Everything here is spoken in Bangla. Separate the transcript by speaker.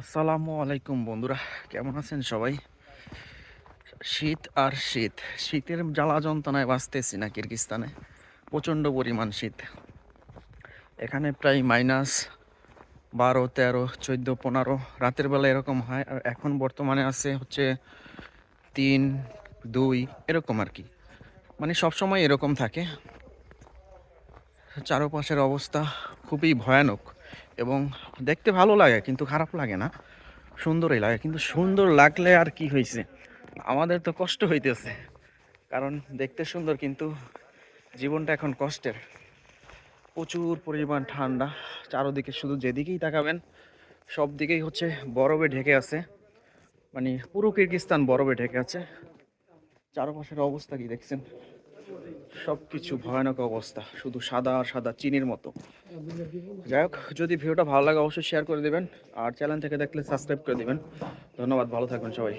Speaker 1: আসসালামু আলাইকুম বন্ধুরা, কেমন আছেন সবাই? শীত আর শীত, শীতের জ্বালা যন্ত্রণায় বাঁচতেছি না কিরগিস্তানে, প্রচণ্ড পরিমাণ শীত। এখানে প্রায় মাইনাস বারো, তেরো, চোদ্দ, পনেরো, রাতের বেলা এরকম হয়, আর এখন বর্তমানে আছে হচ্ছে তিন, দুই, এরকম আর কি। মানে সবসময় এরকম থাকে। চারপাশের অবস্থা খুবই ভয়ানক। এবং দেখতে ভালো লাগে, কিন্তু খারাপ লাগে না। সুন্দরই লাগে, কিন্তু সুন্দর লাগলে আর কি হয়েছে আমাদের তো কষ্ট হইতেছে, কারণ দেখতে সুন্দর, কিন্তু জীবনটা এখন কষ্টের। প্রচুর পরিমাণ ঠান্ডা, চারোদিকে শুধু যেদিকেই তাকাবেন, সব দিকেই হচ্ছে বরফে ঢেকে আছে। মানে পুরো কিরগিস্তান বরফে ঢেকে আছে। চারপাশের অবস্থা কি দেখছেন? সব কিছু ভয়ানক অবস্থা, শুধু সাদা আর সাদা চিনির মতো। যাই হোক, যদি ভিডিওটা ভালো লাগে, অবশ্যই শেয়ার করে দেবেন, আর চ্যানেল থেকে দেখলে সাবস্ক্রাইব করে দেবেন। ধন্যবাদ, ভালো থাকবেন সবাই।